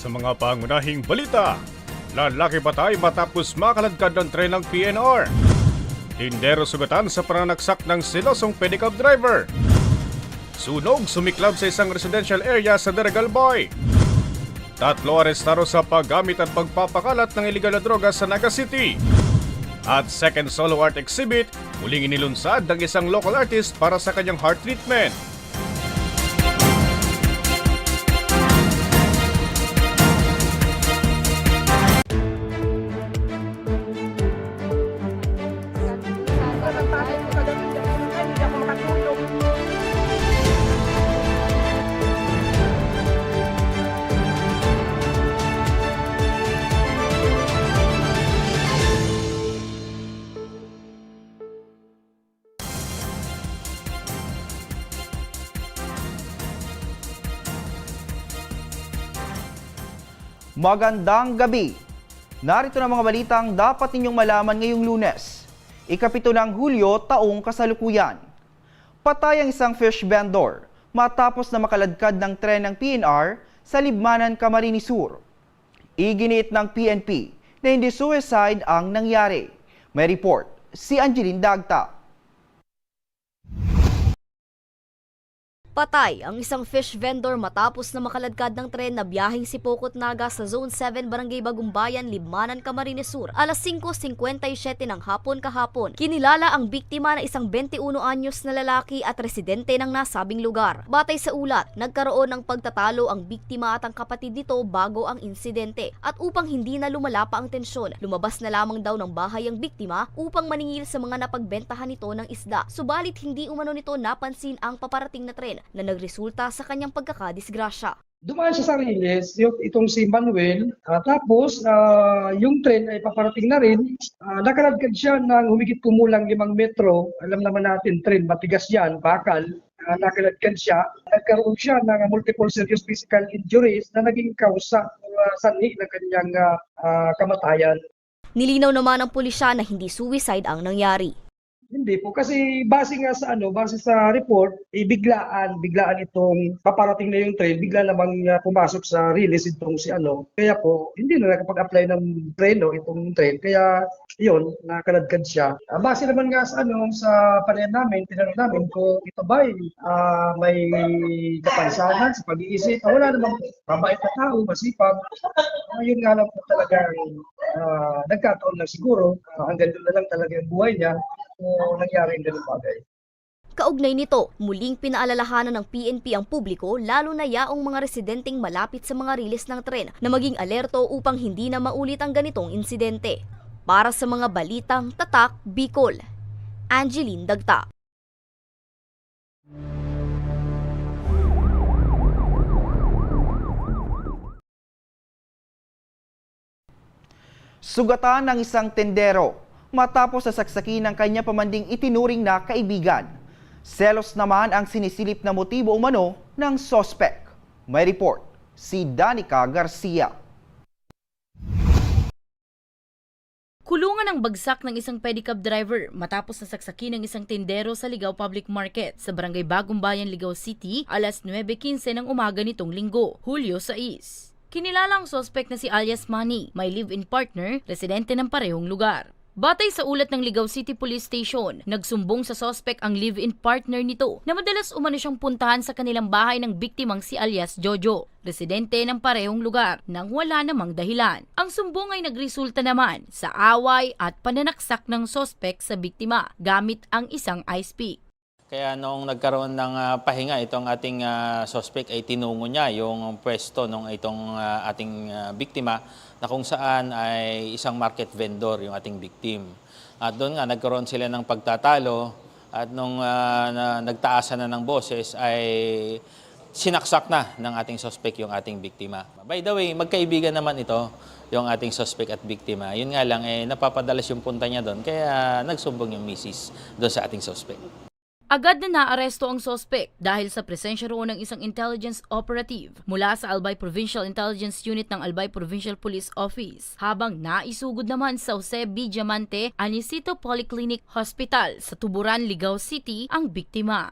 Sa mga pangunahing balita, lalaki patay matapos makaladkad ng tren ng PNR. Tindero sugatan sa pananaksak ng silosong pedicab driver. Sunog sumiklab sa isang residential area sa Daragalboy. Tatlo arestado sa paggamit at pagpapakalat ng iligal na droga sa Naga City. At second solo art exhibit, muling inilunsad ng isang local artist para sa kanyang heart treatment. Magandang gabi. Narito na mga balitang dapat ninyong malaman ngayong lunes. Ikapito ng Hulyo, taong kasalukuyan. Patay ang isang fish vendor matapos na makaladkad ng tren ng PNR sa Libmanan, Camarines Sur. Iginiit ng PNP na hindi suicide ang nangyari. May report si Angeline Dagta. Patay ang isang fish vendor matapos na makaladkad ng tren na biyaheng Sipokot Naga sa Zone 7 Barangay Bagumbayan, Libmanan, Camarines Sur. Alas 5.57 ng hapon kahapon, kinilala ang biktima na isang 21 anyos na lalaki at residente ng nasabing lugar. Batay sa ulat, nagkaroon ng pagtatalo ang biktima at ang kapatid nito bago ang insidente. At upang hindi na lumala pa ang tensyon, lumabas na lamang daw ng bahay ang biktima upang maningil sa mga napagbentahan nito ng isda. Subalit hindi umano nito napansin ang paparating na tren na nagresulta sa kanyang pagkakadisgrasya. Dumaan siya sa Riles, yung, itong si Manuel. Ah, tapos, ah, yung tren ay paparating na rin. Uh, nakaladkad siya ng humigit kumulang limang metro. Alam naman natin, tren, matigas yan, bakal. Ah, nakaladkad siya. Nagkaroon siya ng multiple serious physical injuries na naging kausa uh, sanhi ng kanyang ah, ah, kamatayan. Nilinaw naman ng pulisya na hindi suicide ang nangyari. Hindi po kasi base nga sa ano, base sa report, eh, biglaan, itong paparating na yung train, bigla namang uh, pumasok sa release itong si ano. Kaya po, hindi na nakapag-apply ng treno itong train. Kaya yun, nakaladkad siya. Ah, base naman nga sa ano, sa panayam namin, tinanong namin kung ito ba ay ah, may kapansanan sa pag-iisip. Ah, wala namang mabait na tao, masipag. Yun nga lang po talaga ah, nagkataon lang siguro. Ah, hanggang doon na lang talaga yung buhay niya kung nangyari yung ganung bagay. Kaugnay nito, muling pinaalalahanan ng PNP ang publiko lalo na yaong mga residenteng malapit sa mga rilis ng tren na maging alerto upang hindi na maulit ang ganitong insidente. Para sa mga balitang Tatak Bicol, Angeline Dagta. Sugatan ng isang tendero matapos sa saksaki ng kanya pamanding itinuring na kaibigan. Selos naman ang sinisilip na motibo umano ng sospek. May report si Danica Garcia. Kulungan ang bagsak ng isang pedicab driver matapos nasaksaki ng isang tindero sa Ligaw Public Market sa Barangay Bagong Bayan, Ligaw City alas 9.15 ng umaga nitong linggo, Hulyo 6. Kinilala ang sospek na si alias Manny, may live-in partner, residente ng parehong lugar. Batay sa ulat ng Ligaw City Police Station, nagsumbong sa sospek ang live-in partner nito na madalas umano siyang puntahan sa kanilang bahay ng biktimang si alias Jojo, residente ng parehong lugar nang wala namang dahilan. Ang sumbong ay nagresulta naman sa away at pananaksak ng sospek sa biktima gamit ang isang ice pick. Kaya noong nagkaroon ng ah, pahinga itong ating ah, suspect ay tinungo niya yung pwesto ng itong ah, ating ah, biktima na kung saan ay isang market vendor yung ating victim. At doon nga nagkaroon sila ng pagtatalo at nung ah, na, nagtaasan na ng boses ay sinaksak na ng ating suspect yung ating biktima. By the way, magkaibigan naman ito yung ating suspect at biktima. Yun nga lang, eh, napapadalas yung punta niya doon kaya nagsumbong yung misis doon sa ating suspect. Agad na naaresto ang sospek dahil sa presensya roon ng isang intelligence operative mula sa Albay Provincial Intelligence Unit ng Albay Provincial Police Office habang naisugod naman sa Jose B. Diamante Anisito Polyclinic Hospital sa Tuburan, Ligao City ang biktima.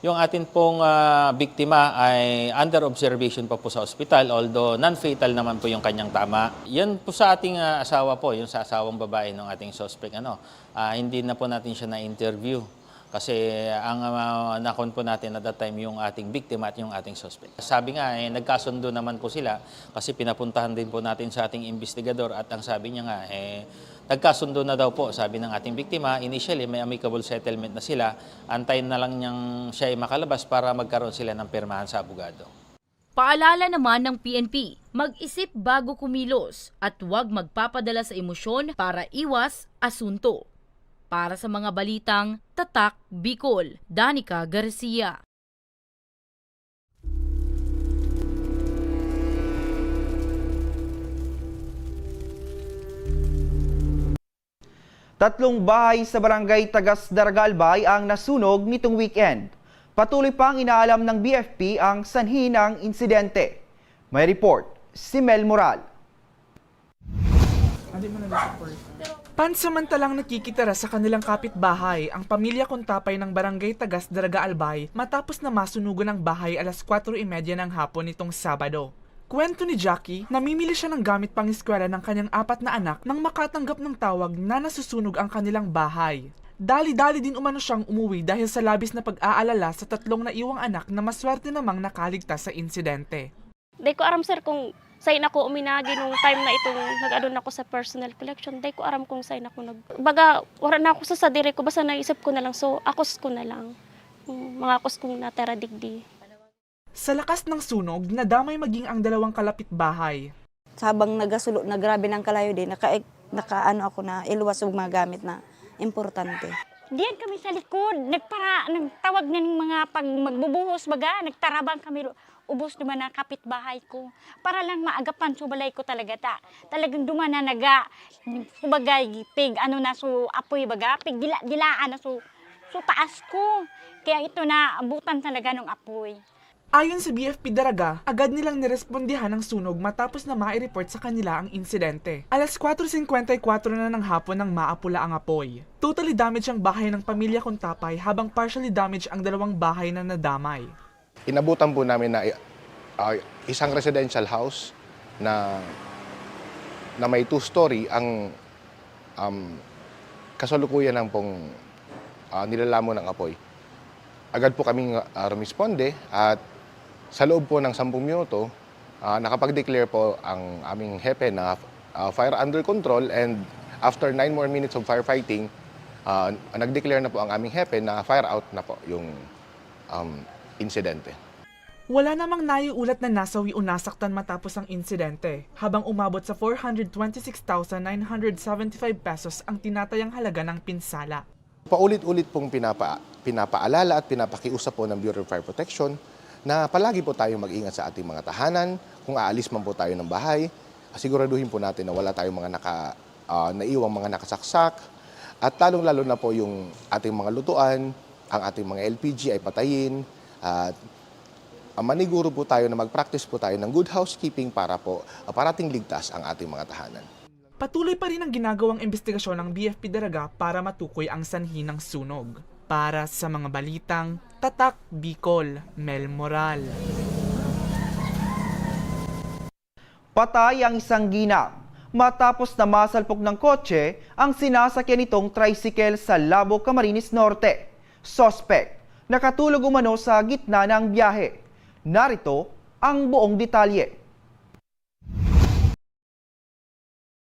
Yung atin pong ah, biktima ay under observation pa po sa ospital, although non-fatal naman po yung kanyang tama. Yan po sa ating ah, asawa po, yung sa asawang babae ng ating suspect. Ano, ah, hindi na po natin siya na-interview kasi ang uh, nakon po natin at that time yung ating biktima at yung ating suspect. Sabi nga, eh, nagkasundo naman po sila kasi pinapuntahan din po natin sa ating investigador at ang sabi niya nga, eh, nagkasundo na daw po, sabi ng ating biktima. Initially, may amicable settlement na sila. Antayin na lang niyang siya ay makalabas para magkaroon sila ng pirmahan sa abogado. Paalala naman ng PNP, mag-isip bago kumilos at huwag magpapadala sa emosyon para iwas asunto. Para sa mga balitang Tatak Bicol, Danica Garcia. Tatlong bahay sa barangay Tagas Daragalbay ang nasunog nitong weekend. Patuloy pang inaalam ng BFP ang sanhi ng insidente. May report, si Mel Moral. Pansamantalang nakikitira sa kanilang kapitbahay ang pamilya Kontapay ng barangay Tagas Daraga Albay matapos na masunugan ng bahay alas 4.30 ng hapon nitong Sabado. Kwento ni Jackie, namimili siya ng gamit pang eskwela ng kanyang apat na anak nang makatanggap ng tawag na nasusunog ang kanilang bahay. Dali-dali din umano siyang umuwi dahil sa labis na pag-aalala sa tatlong naiwang anak na maswerte namang nakaligtas sa insidente. Day ko aram sir kung sign ako uminagi nung time na itong nag-adon ako sa personal collection. Day ko aram kung sign ako nag... Baga, wala na ako sa sadiri ko. Basta naisip ko na lang. So, akos ko na lang. Mm, Mga akos kong natera digdi. Sa lakas ng sunog, nadamay maging ang dalawang kalapit bahay. habang nagasulo na grabe ng kalayo din, naka, nakaano ako na iluwas yung mga gamit na importante. Diyan kami sa likod, nagpara, nagtawag na ng mga pag magbubuhos baga, nagtarabang kami, ubos naman ang kapitbahay ko. Para lang maagapan subalay ko talaga ta. Talagang dumana naga, kumbaga, pig, ano na so, apoy baga, pig, dila, dilaan na so, so taas ko. Kaya ito na, abutan talaga ng apoy. Ayon sa BFP Daraga, agad nilang nirespondihan ang sunog matapos na mai-report sa kanila ang insidente. Alas 4.54 na ng hapon nang maapula ang apoy. Totally damaged ang bahay ng pamilya Kontapay habang partially damaged ang dalawang bahay na nadamay. Inabutan po namin na uh, isang residential house na na may two-story ang um, kasalukuyan ng pong uh, nilalamo ng apoy. Agad po kaming uh, rumisponde at sa loob po ng 10 minuto, uh, nakapag-declare po ang aming hepe na uh, fire under control and after 9 more minutes of firefighting, uh, nag-declare na po ang aming hepe na fire out na po yung um, insidente. Wala namang naiulat na nasawi o nasaktan matapos ang insidente, habang umabot sa 426,975 pesos ang tinatayang halaga ng pinsala. Paulit-ulit pong pinapa, pinapaalala at pinapakiusap po ng Bureau of Fire Protection na palagi po tayong mag-ingat sa ating mga tahanan. Kung aalis man po tayo ng bahay, siguraduhin po natin na wala tayong mga naka, ah, naiwang mga nakasaksak. At lalong-lalo na po yung ating mga lutuan, ang ating mga LPG ay patayin. At ah, maniguro po tayo na mag-practice po tayo ng good housekeeping para po ah, parating ligtas ang ating mga tahanan. Patuloy pa rin ang ginagawang investigasyon ng BFP Daraga para matukoy ang sanhi ng sunog. Para sa mga balitang Tatak Bicol, Mel Moral. Patay ang isang ginang matapos na masalpok ng kotse ang sinasakyan nitong tricycle sa Labo, Camarines Norte. Suspect, nakatulog umano sa gitna ng biyahe. Narito ang buong detalye.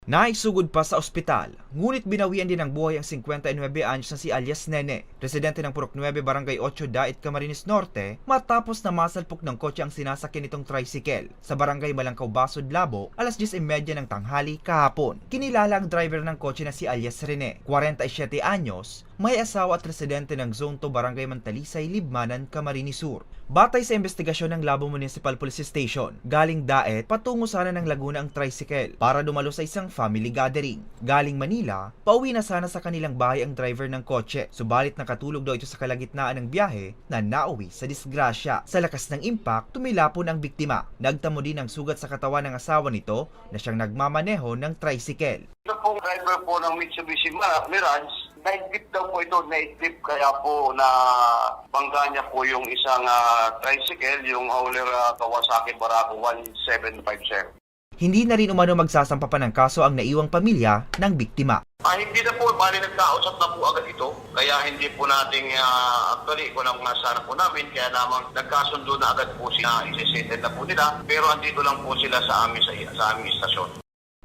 Naisugod pa sa ospital, ngunit binawian din ng buhay ang 59 anyos na si alias Nene, residente ng Purok 9, Barangay 8, Dait, Camarines Norte, matapos na masalpok ng kotse ang sinasakyan nitong tricycle sa Barangay Malangkaw, Basod, Labo, alas 10.30 ng tanghali kahapon. Kinilala ang driver ng kotse na si alias Rene, 47 anyos, may asawa at residente ng Zone 2 Barangay Mantalisay, Libmanan, Camarines Sur. Batay sa investigasyon ng Labo Municipal Police Station, galing Daet patungo sana ng Laguna ang tricycle para dumalo sa isang family gathering. Galing Manila, pauwi na sana sa kanilang bahay ang driver ng kotse, subalit nakatulog daw ito sa kalagitnaan ng biyahe na nauwi sa disgrasya. Sa lakas ng impact, tumilapon ang biktima. Nagtamo din ang sugat sa katawan ng asawa nito na siyang nagmamaneho ng tricycle. Ito pong driver po ng Mitsubishi Mirage, naidlip daw po ito, naidlip kaya po na bangga niya po yung isang ah, tricycle, yung Howler ah, Kawasaki Barako 1757. Hindi na rin umano magsasampa pa ng kaso ang naiwang pamilya ng biktima. Ah, hindi na po, bali nagkausap na po agad ito. Kaya hindi po nating, uh, actually, kung ang nasana po namin, kaya lamang nagkasundo na agad po sila, isisettle na po nila. Pero andito lang po sila sa amin, sa, sa aming istasyon.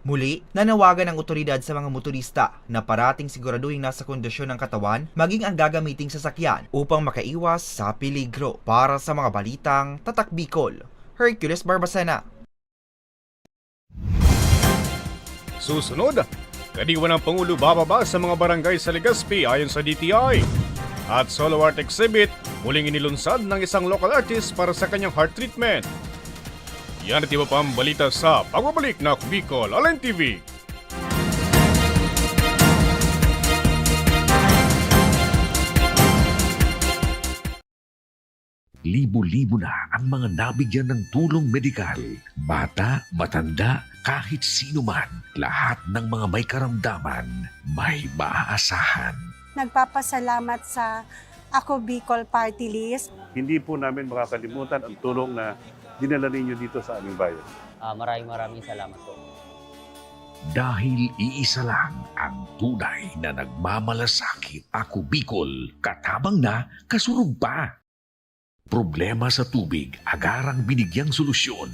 Muli, nanawagan ng otoridad sa mga motorista na parating siguraduhin nasa kondisyon ng katawan maging ang gagamiting sasakyan upang makaiwas sa peligro. Para sa mga balitang Tatak Bicol, Hercules Barbacena. Susunod, kadiwan ng Pangulo bababa sa mga barangay sa Legazpi ayon sa DTI. At solo art exhibit, muling inilunsad ng isang local artist para sa kanyang heart treatment. Yan at iba pang balita sa pagbabalik na Bicol Allen TV. Libo-libo na ang mga nabigyan ng tulong medikal. Bata, matanda, kahit sino man, lahat ng mga may karamdaman, may maaasahan. Nagpapasalamat sa Ako Bicol Party List. Hindi po namin makakalimutan ang tulong na dinala ninyo dito sa aming bayan. Ah, maraming maraming salamat po. Dahil iisa lang ang tunay na nagmamalasakit. Ako Bicol, katabang na, kasurog pa. Problema sa tubig, agarang binigyang solusyon.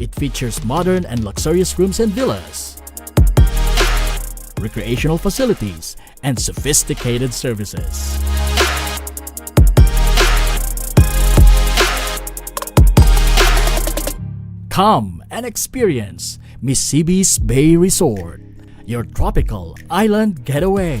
It features modern and luxurious rooms and villas, recreational facilities, and sophisticated services. Come and experience Mississippi's Bay Resort, your tropical island getaway.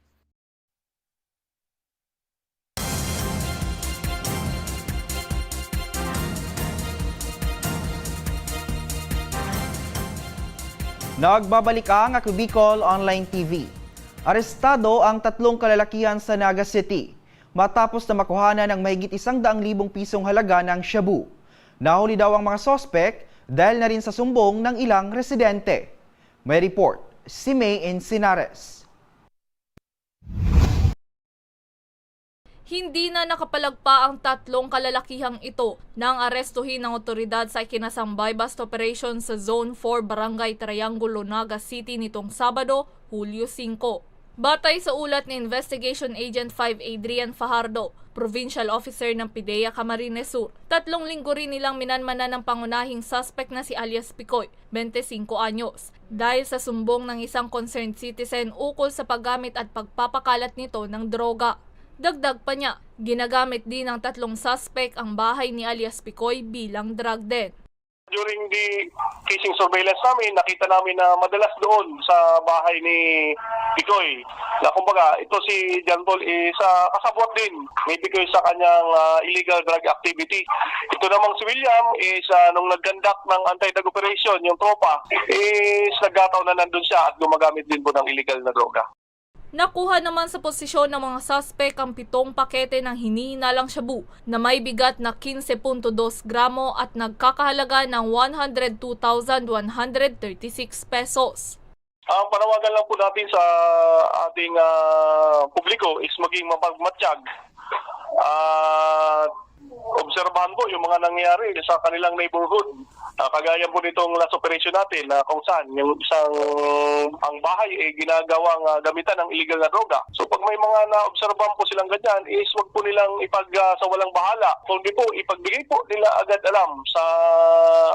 Nagbabalik ang Ako Bicol Online TV. Arestado ang tatlong kalalakihan sa Naga City matapos na makuhanan ng mahigit isang daang libong pisong halaga ng shabu. Nahuli daw ang mga sospek dahil na rin sa sumbong ng ilang residente. May report, si May Encinares. Hindi na nakapalagpa ang tatlong kalalakihang ito nang arestuhin ng otoridad sa ikinasambay bust operation sa Zone 4 Barangay Triangulo, Naga City nitong Sabado, Hulyo 5. Batay sa ulat ni Investigation Agent 5 Adrian Fajardo, Provincial Officer ng PIDEA Camarines Sur, tatlong linggo rin nilang minanmanan ng pangunahing suspect na si alias Picoy, 25 anyos, dahil sa sumbong ng isang concerned citizen ukol sa paggamit at pagpapakalat nito ng droga. Dagdag pa niya, ginagamit din ng tatlong suspect ang bahay ni alias Picoy bilang drug den. During the casing surveillance namin, nakita namin na madalas doon sa bahay ni Picoy. Na kumbaga, ito si John Paul is uh, kasabot din ni Picoy sa kanyang ah, illegal drug activity. Ito namang si William is ah, nung nag-conduct ng anti-drug operation, yung tropa, is nagkataon na nandun siya at gumagamit din po ng illegal na droga. Nakuha naman sa posisyon ng mga suspect ang pitong pakete ng hinihinalang shabu na may bigat na 15.2 gramo at nagkakahalaga ng 102,136 pesos. Ang panawagan lang po natin sa ating ah, publiko is maging mapagmatsyag at obserbahan po yung mga nangyayari sa kanilang neighborhood. Ah, kagaya po nitong last operation natin na kung saan yung isang ang bahay ay ginagawang ah, gamitan ng illegal na droga. So pag may mga naobserbahan po silang ganyan is wag po nilang ipag ah, sa walang bahala. Kundi po ipagbigay po nila agad alam sa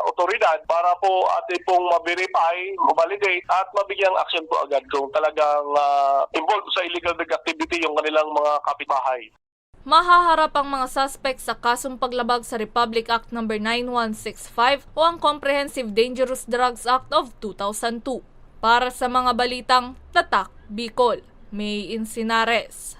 otoridad para po atin pong ma-verify, ma-validate at mabigyang action po agad kung talagang ah, involved sa illegal drug activity yung kanilang mga kapitbahay. Mahaharap ang mga suspect sa kasong paglabag sa Republic Act No. 9165 o ang Comprehensive Dangerous Drugs Act of 2002. Para sa mga balitang Tatak, Bicol, May Insinares.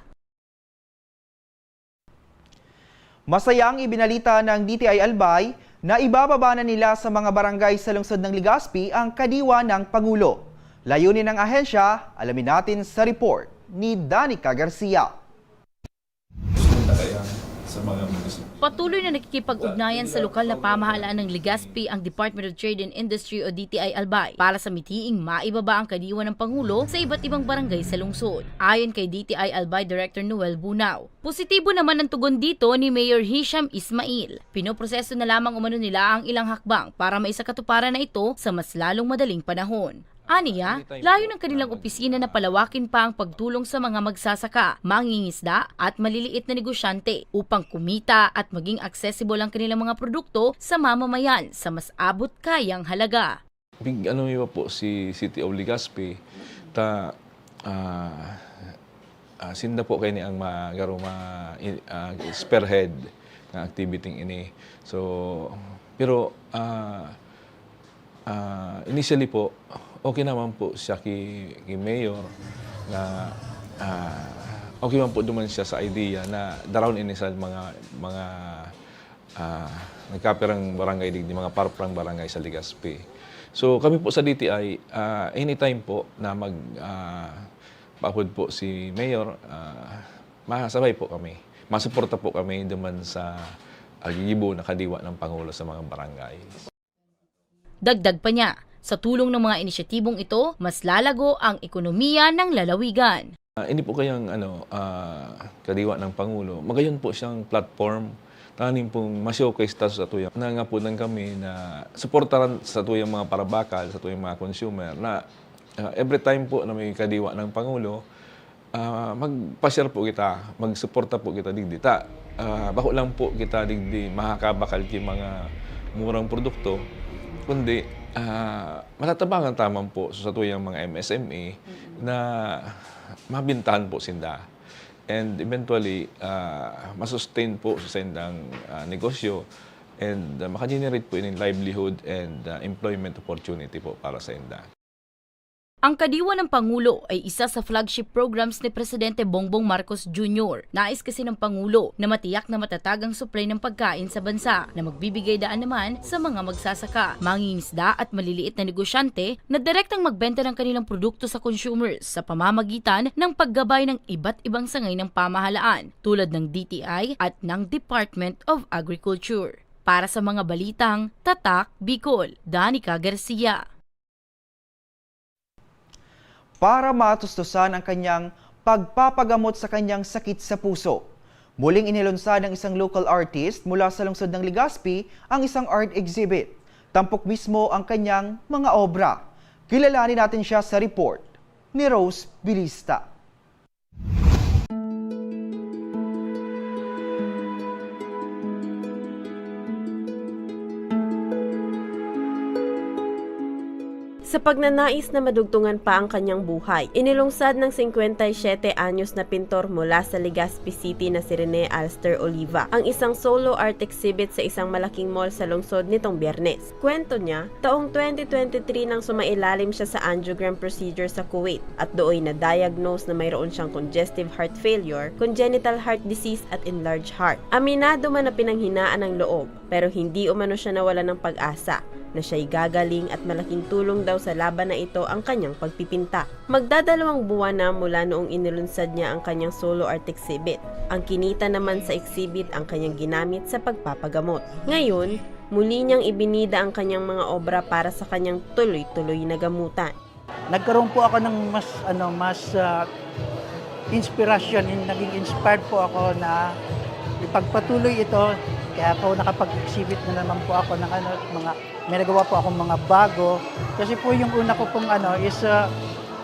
Masayang ibinalita ng DTI Albay na ibababa na nila sa mga barangay sa lungsod ng Legazpi ang kadiwa ng Pangulo. Layunin ng ahensya, alamin natin sa report ni Danica Garcia. Patuloy na nakikipag-ugnayan sa lokal na pamahalaan ng Legazpi ang Department of Trade and Industry o DTI Albay para sa mitiing maibaba ang kadiwa ng Pangulo sa iba't ibang barangay sa lungsod. Ayon kay DTI Albay Director Noel Bunao. Positibo naman ang tugon dito ni Mayor Hisham Ismail. Pinoproseso na lamang umano nila ang ilang hakbang para maisakatuparan na ito sa mas lalong madaling panahon. Aniya, layo ng kanilang opisina na palawakin pa ang pagtulong sa mga magsasaka, mangingisda at maliliit na negosyante upang kumita at maging accessible ang kanilang mga produkto sa mamamayan sa mas abot kayang halaga. Big ano iba po si City of Legazpi ta ah ah, sinda po kay ni ang magaro ma ah, spearhead ng activity ini. So pero ah ah, initially po okay naman po siya ki, ki mayor na ah, okay man po duman siya sa idea na darawon ini sa mga mga ah, nagkapirang barangay digdi mga parprang barangay sa Legazpi. So kami po sa DTI, ah, anytime po na mag paapod po si Mayor, ah, masabay po kami. Masuporta po kami duman sa agigibo na kadiwa ng Pangulo sa mga barangay. Dagdag pa niya, sa tulong ng mga inisyatibong ito, mas lalago ang ekonomiya ng lalawigan. Ah, hindi po kayang ano, ah, kadiwa ng Pangulo. Magayon po siyang platform tanim pong ma-showcase ta sa tuyang nangapunan kami na suportaran sa tuyang mga parabakal, sa tuyang mga consumer na ah, every time po na may kadiwa ng Pangulo, ah, magpa-share po kita, magsuporta po kita digdi. Ta, ah, bako lang po kita digdi makakabakal ki mga murang produkto, kundi ah, matatabangan tamang po sa tuyang mga MSME na mabintahan po sinda. And eventually, uh, masustain po sa sindang ah, negosyo and uh, makagenerate po in livelihood and ah, employment opportunity po para sa inda. Ang Kadiwa ng Pangulo ay isa sa flagship programs ni Presidente Bongbong Marcos Jr. Nais kasi ng Pangulo na matiyak na matatag ang supply ng pagkain sa bansa na magbibigay daan naman sa mga magsasaka, mangingisda at maliliit na negosyante na direktang magbenta ng kanilang produkto sa consumers sa pamamagitan ng paggabay ng iba't ibang sangay ng pamahalaan tulad ng DTI at ng Department of Agriculture. Para sa mga balitang Tatak Bicol, Danica Garcia. Para matustusan ang kanyang pagpapagamot sa kanyang sakit sa puso. Muling inilunsad ng isang local artist mula sa lungsod ng Legazpi ang isang art exhibit. Tampok mismo ang kanyang mga obra. Kilalanin natin siya sa report ni Rose Bilista. Sa pagnanais na madugtungan pa ang kanyang buhay. Inilungsad ng 57 anyos na pintor mula sa Legazpi City na si Rene Alster Oliva ang isang solo art exhibit sa isang malaking mall sa lungsod nitong biyernes. Kwento niya, taong 2023 nang sumailalim siya sa angiogram procedure sa Kuwait at dooy na diagnose na mayroon siyang congestive heart failure, congenital heart disease at enlarged heart. Aminado man na pinanghinaan ng loob pero hindi umano siya nawala ng pag-asa na siya'y gagaling at malaking tulong daw sa laban na ito ang kanyang pagpipinta. Magdadalawang buwan na mula noong inilunsad niya ang kanyang solo art exhibit. Ang kinita naman sa exhibit ang kanyang ginamit sa pagpapagamot. Ngayon, muli niyang ibinida ang kanyang mga obra para sa kanyang tuloy-tuloy na gamutan. nagkaroon po ako ng mas ano mas ah, inspiration, in, naging inspired po ako na ipagpatuloy ito. Kaya po nakapag-exhibit na naman po ako ng ano, mga may nagawa po akong mga bago. Kasi po yung una ko pong ano is ah,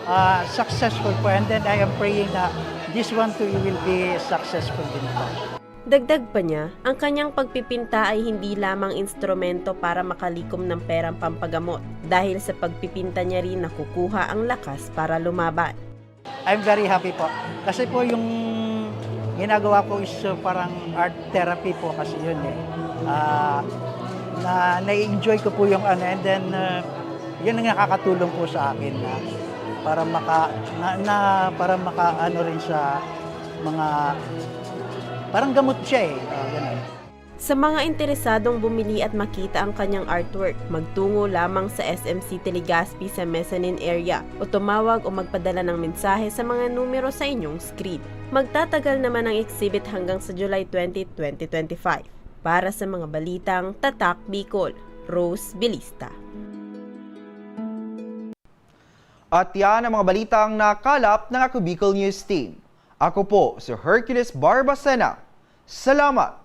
ah, successful po and then I am praying na this one too will be successful din po. Dagdag pa niya, ang kanyang pagpipinta ay hindi lamang instrumento para makalikom ng perang pampagamot dahil sa pagpipinta niya rin nakukuha ang lakas para lumaban. I'm very happy po. Kasi po yung ginagawa ko is uh, parang art therapy po kasi yun eh. Ah, na na-enjoy ko po yung ano and then uh, yun ang nakakatulong po sa akin na para maka na, na para maka ano rin sa mga parang gamot siya eh. Ah, ganun. Sa mga interesadong bumili at makita ang kanyang artwork, magtungo lamang sa SMC Telegaspi sa mezzanine area o tumawag o magpadala ng mensahe sa mga numero sa inyong screen. Magtatagal naman ang exhibit hanggang sa July 20, 2025. Para sa mga balitang Tatak Bicol, Rose Bilista. At yan ang mga balitang nakalap ng Ako News Team. Ako po si Hercules Barbacena. Salamat!